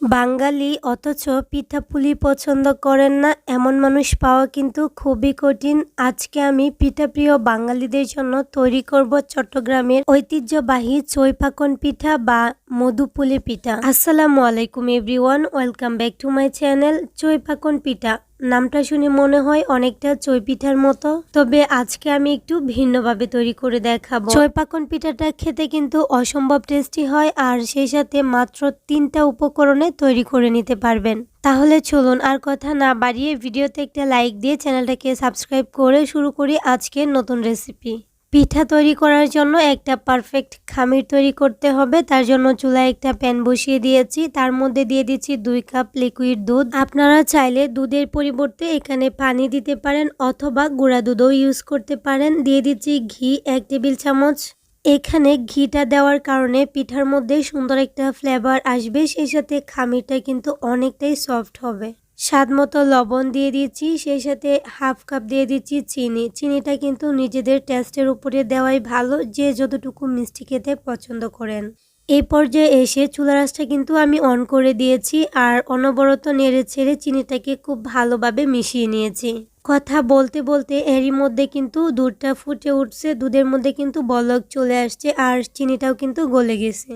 বাঙালি অথচ পিঠাপুলি পছন্দ করেন না, এমন মানুষ পাওয়া কিন্তু খুবই কঠিন। আজকে আমি পিঠাপ্রিয় বাঙালিদের জন্য তৈরি করব চট্টগ্রামের ঐতিহ্যবাহী চৈপাকন পিঠা বা মধুপুলি পিঠা। আসসালামু আলাইকুম everyone, welcome back to my channel চৈপাকন পিঠা। নামটা শুনে মনে হয় অনেকটা চই পিঠার মতো। তবে আজকে আমি একটু ভিন্নভাবে তৈরি করে দেখাবো। চই পাকন পিঠাটা খেতে কিন্তু অসম্ভব টেস্টি হয় আর সেই সাথে মাত্র তিনটা উপকরণে তৈরি করে নিতে পারবেন। তাহলে চলুন আর কথা না বাড়িয়ে ভিডিওতে একটা লাইক দিয়ে চ্যানেলটাকে সাবস্ক্রাইব করে শুরু করি আজকের নতুন রেসিপি। পিঠা তৈরি করার জন্য একটা পারফেক্ট খামির তৈরি করতে হবে। তার জন্য চুলায় একটা প্যান বসিয়ে দিয়েছি। তার মধ্যে দিয়ে দিচ্ছি দুই কাপ লিকুইড দুধ। আপনারা চাইলে দুধের পরিবর্তে এখানে পানি দিতে পারেন অথবা গুঁড়া দুধও ইউজ করতে পারেন। দিয়ে দিচ্ছি ঘি এক টেবিল চামচ। এখানে ঘিটা দেওয়ার কারণে পিঠার মধ্যে সুন্দর একটা ফ্লেভার আসবে। সেই সাথে খামিরটা কিন্তু অনেকটাই সফট হবে। স্বাদ মতো লবণ দিয়ে দিচ্ছি, সেই সাথে হাফ কাপ দিয়ে দিচ্ছি চিনি। চিনিটা কিন্তু নিজেদের টেস্টের উপরে দেওয়াই ভালো, যে যতটুকু মিষ্টি খেতে পছন্দ করেন। এই পর্যায়ে এসে চুলা রাসটা কিন্তু আমি অন করে দিয়েছি আর অনবরত নেড়ে ছেড়ে চিনিটাকে খুব ভালোভাবে মিশিয়ে নিয়েছি। কথা বলতে বলতে এরই মধ্যে কিন্তু দুধটা ফুটে উঠছে, দুধের মধ্যে কিন্তু বলক চলে আসছে আর চিনিটাও কিন্তু গলে গেছে।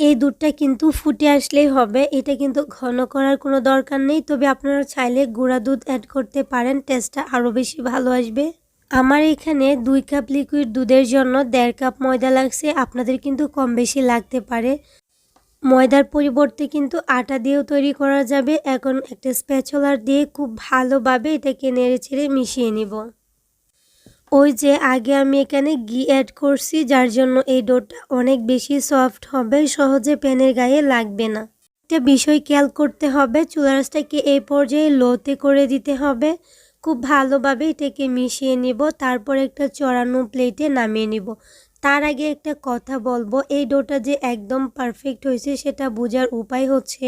এই দুধটা কিন্তু ফুটে আসলেই হবে। এটা কিন্তু ঘন করার কোনো দরকার নেই। তবে আপনারা চাইলে গুঁড়া দুধ অ্যাড করতে পারেন। টেস্টটা আরও বেশি ভালো আসবে। আমার এখানে দুই কাপ লিকুইড দুধের জন্য দেড় কাপ ময়দা লাগছে। আপনাদের কিন্তু কম বেশি লাগতে পারে। ময়দার পরিবর্তে কিন্তু আটা দিয়েও তৈরি করা যাবে। এখন একটা স্প্যাচলার দিয়ে খুব ভালোভাবে এটাকে নেড়ে ছেড়ে মিশিয়ে নিব। ওই যে আগে আমি এখানে ঘি অ্যাড করছি, যার জন্য এই ডোটা অনেক বেশি সফট হবে, সহজে প্যানের গায়ে লাগবে না। একটা বিষয় খেয়াল করতে হবে, চুলারাসটাকে এই পর্যায়ে লোতে করে দিতে হবে। খুব ভালোভাবে এটাকে মিশিয়ে নিব, তারপর একটা চড়ানো প্লেটে নামিয়ে নিব। তার আগে একটা কথা বলব, এই ডোটা যে একদম পারফেক্ট হয়েছে, সেটা বোঝার উপায় হচ্ছে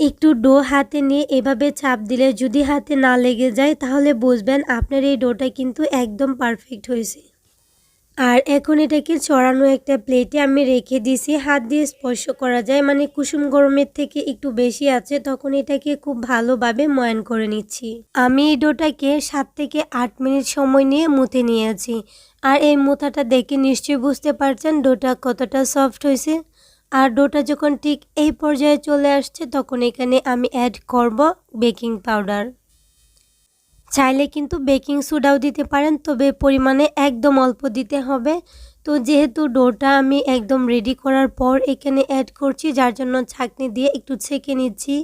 একটু ডো হাতে নিয়ে এভাবে চাপ দিলে যদি হাতে না লেগে যায়, তাহলে বুঝবেন আপনার এই ডোটা কিন্তু একদম পারফেক্ট হয়েছে। আর এখন এটাকে চড়ানো একটা প্লেটে আমি রেখে দিছি। হাত দিয়ে স্পর্শ করা যায় মানে কুসুম গরমের থেকে একটু বেশি আছে, তখন এটাকে খুব ভালোভাবে ময়ান করে নিচ্ছি। আমি এই ডোটাকে সাত থেকে আট মিনিট সময় নিয়ে মুতে নিয়েছি। আর এই মুথাটা দেখে নিশ্চয়ই বুঝতে পারছেন ডোটা কতটা সফট হয়েছে। আর ডোটা যখন ঠিক এই পর্যায়ে চলে আসছে, তখন এখানে আমি অ্যাড করব বেকিং পাউডার চাইলে কিন্তু বেকিং সোডাও দিতে পারেন, তবে পরিমাণে একদম অল্প দিতে হবে। তো যেহেতু ডোটা আমি একদম রেডি করার পর এখানে অ্যাড করছি, যার জন্য ছাঁকনি দিয়ে একটু ছেঁকে নিচ্ছি।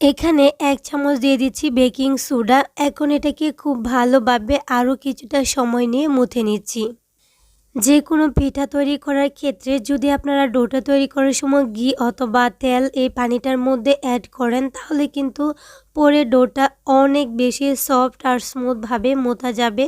এখানে এক চামচ দিয়ে দিচ্ছি বেকিং সোডা এখন এটাকে খুব ভালোভাবে আরও কিছুটা সময় নিয়ে মুথে নিচ্ছি। যে কোনো পিঠা তৈরি করার ক্ষেত্রে যদি আপনারা ডোটা তৈরি করার সময় ঘি অথবা তেল এই পানিটার মধ্যে অ্যাড করেন, তাহলে কিন্তু পরে ডোটা অনেক বেশি সফট আর স্মুথভাবে মোতা যাবে।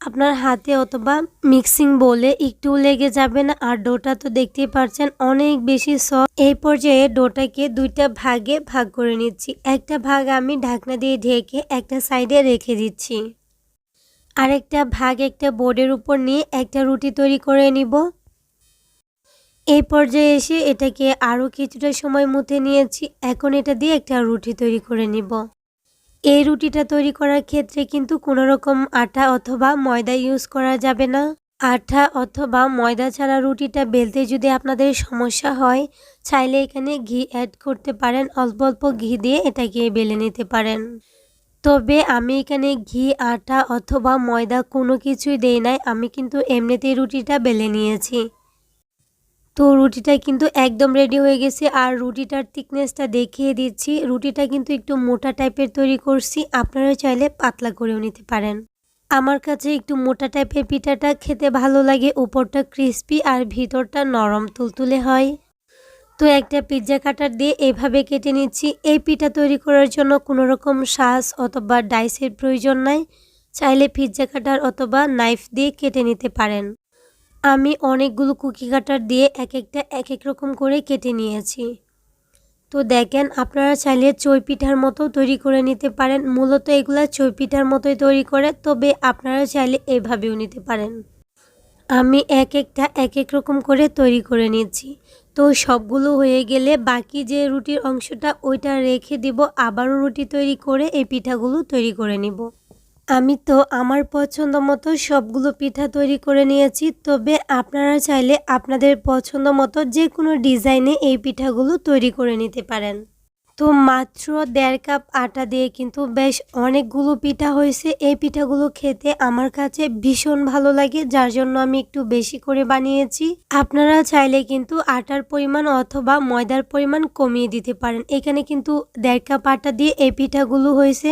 আপনার হাতে অথবা মিক্সিং বলে একটু লেগে যাবে না, আর ডোটা তো দেখতেই পাচ্ছেন অনেক বেশি সফট এই পর্যায়ে ডোটাকে দুইটা ভাগে ভাগ করে নিচ্ছি। একটা ভাগ আমি ঢাকনা দিয়ে ঢেকে একটা সাইডে রেখে দিচ্ছি। আরেকটা ভাগ একটা বোর্ডের উপর নিয়ে একটা রুটি তৈরি করে নিব। এই পর্যায়ে এসে এটাকে আরও কিছুটা সময় মুথে নিয়েছি। এখন এটা দিয়ে একটা রুটি তৈরি করে নিব। এই রুটিটা তৈরি করার ক্ষেত্রে কিন্তু কোনো রকম আটা অথবা ময়দা ইউজ করা যাবে না। আটা অথবা ময়দা ছাড়া রুটিটা বেলতে যদি আপনাদের সমস্যা হয়, চাইলে এখানে ঘি অ্যাড করতে পারেন। অল্প অল্প ঘি দিয়ে এটাকে বেলে নিতে পারেন। তবে আমি এখানে ঘি, আটা অথবা ময়দা কোনো কিছুই দেই নাই। আমি কিন্তু এমনিতেই রুটিটা বেলে নিয়েছি। তো রুটিটা কিন্তু একদম রেডি হয়ে গেছে আর রুটিটার থিকনেসটা দেখিয়ে দিচ্ছি। রুটিটা কিন্তু একটু মোটা টাইপের তৈরি করছি। আপনারা চাইলে পাতলা করেও নিতে পারেন। আমার কাছে একটু মোটা টাইপের পিঠাটা খেতে ভালো লাগে। উপরটা ক্রিস্পি আর ভিতরটা নরম তুলতুলে হয়। তো একটা পিৎজা কাটার দিয়ে এভাবে কেটে নিচ্ছি। এই পিঠা তৈরি করার জন্য কোনো রকম শ্বাস অথবা ডাইসের প্রয়োজন নাই। চাইলে পিৎজা কাটার অথবা নাইফ দিয়ে কেটে নিতে পারেন। আমি অনেকগুলো কুকি কাটার দিয়ে এক একটা, এক এক রকম করে কেটে নিয়েছি। তো দেখেন, আপনারা চাইলে চই পিঠার মতো তৈরি করে নিতে পারেন। মূলত এগুলা চই পিঠার মতোই তৈরি করে, তবে আপনারা চাইলে এভাবেও নিতে পারেন। আমি এক একটা, এক এক রকম করে তৈরি করে নিচ্ছি। তো সবগুলো হয়ে গেলে বাকি যে রুটির অংশটা ওইটা রেখে দিব, আবারও রুটি তৈরি করে এই পিঠাগুলো তৈরি করে নিব। আমি তো আমার পছন্দ মতো সবগুলো পিঠা তৈরি করে নিয়েছি, তবে আপনারা চাইলে আপনাদের পছন্দ মতো যে কোনো ডিজাইনে এই পিঠাগুলো তৈরি করে নিতে পারেন। তো মাত্র দেড় কাপ আটা দিয়ে কিন্তু বেশ অনেকগুলো পিঠা হয়েছে। এই পিঠাগুলো খেতে আমার কাছে ভীষণ ভালো লাগে, যার জন্য আমি একটু বেশি করে বানিয়েছি। আপনারা চাইলে কিন্তু আটার পরিমাণ অথবা ময়দার পরিমাণ কমিয়ে দিতে পারেন। এখানে কিন্তু দেড় কাপ আটা দিয়ে এই পিঠাগুলো হয়েছে।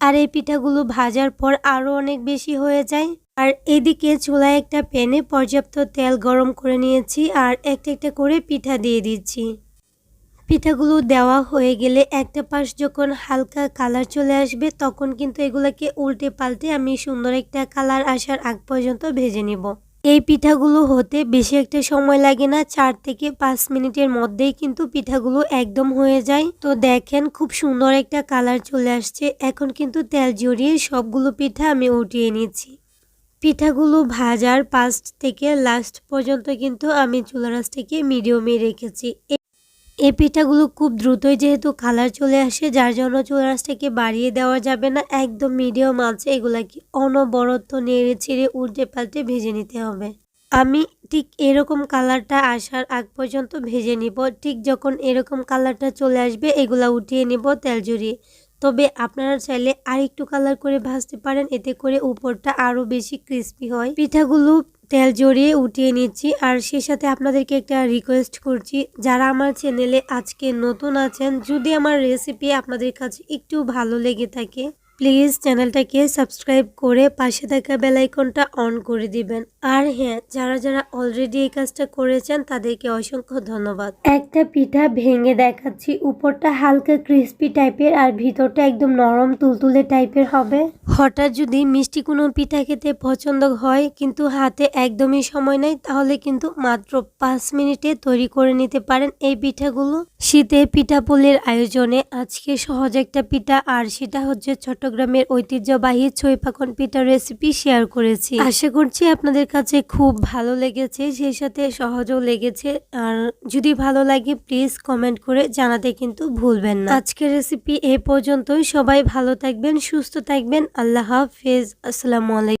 আর এই পিঠাগুলো ভাজার পর আরও অনেক বেশি হয়ে যায়। আর এদিকে চুলায় একটা প্যানে পর্যাপ্ত তেল গরম করে নিয়েছি আর একটা একটা করে পিঠা দিয়ে দিচ্ছি। পিঠাগুলো দেওয়া হয়ে গেলে একটা পাশ যখন হালকা কালার চলে আসবে, তখন কিন্তু এগুলোকে উল্টে পাল্টে আমি সুন্দর একটা কালার আসার আগ পর্যন্ত ভেজে নিব। এই পিঠাগুলো হতে বেশি একটা সময় লাগে না, চার থেকে পাঁচ মিনিটের মধ্যেই কিন্তু পিঠাগুলো একদম হয়ে যায়। তো দেখেন খুব সুন্দর একটা কালার চলে আসছে। এখন কিন্তু তেল জড়িয়ে সবগুলো পিঠা আমি উঠিয়ে নিচ্ছি। পিঠাগুলো ভাজার পাস্ট থেকে লাস্ট পর্যন্ত কিন্তু আমি চুলারাস থেকে মিডিয়ামে রেখেছি। এই পিঠাগুলো খুব দ্রুতই যেহেতু কালার চলে আসে, যার জন্য চুলারাসটাকে বাড়িয়ে দেওয়া যাবে না। একদম মিডিয়াম আছে এগুলাকে অনবরত নেড়ে ছেড়ে উল্টে পাল্টে ভেজে নিতে হবে। আমি ঠিক এরকম কালারটা আসার আগ পর্যন্ত ভেজে নিব। ঠিক যখন এরকম কালারটা চলে আসবে, এগুলা উঠিয়ে নিব তেল জড়িয়ে। তবে আপনারা চাইলে আরেকটু কালার করে ভাজতে পারেন, এতে করে উপরটা আরও বেশি ক্রিস্পি হয়। পিঠাগুলো তেল জড়িয়ে উঠিয়ে নিচ্ছি। আর সেই সাথে আপনাদেরকে একটা রিকোয়েস্ট করছি। যারা আমার চ্যানেলে আজকে নতুন আছেন, যদি আমার রেসিপি আপনাদের কাছে একটু ভালো লেগে থাকে প্লিজ চ্যানেলটাকে সাবস্ক্রাইব করে পাশে থাকা বেলাইকনটা অন করে দিবেন। আর হ্যাঁ যারা যারা অলরেডি এই কাজটা করেছেন, তাদেরকে অসংখ্য ধন্যবাদ। একটা পিঠা ভেঙে দেখাচ্ছি। উপরটা হালকা ক্রিস্পি টাইপের আর ভিতরটা একদম নরম তুলতুলে টাইপের হবে। হঠাৎ যদি মিষ্টি কোনো পিঠা খেতে পছন্দ হয়, কিন্তু হাতে একদমই সময় নাই, তাহলে কিন্তু মাত্র পাঁচ মিনিটে তৈরি করে নিতে পারেন এই পিঠাগুলো। শীতে পিঠাপুলির আয়োজনে আজকে সহজ একটা পিঠা, আর সেটা হচ্ছে চট্টগ্রামের ঐতিহ্যবাহী ছই পাকন পিঠা রেসিপি শেয়ার করেছি। আশা করছি আপনাদের কাছে খুব ভালো লেগেছে, সেই সাথে সহজও লেগেছে। আর যদি ভালো লাগে প্লিজ কমেন্ট করে জানাতে কিন্তু ভুলবেন না। আজকের রেসিপি এ পর্যন্তই। সবাই ভালো থাকবেন, সুস্থ থাকবেন। আল্লাহ হাফেজ। আসসালামু আলাইকুম।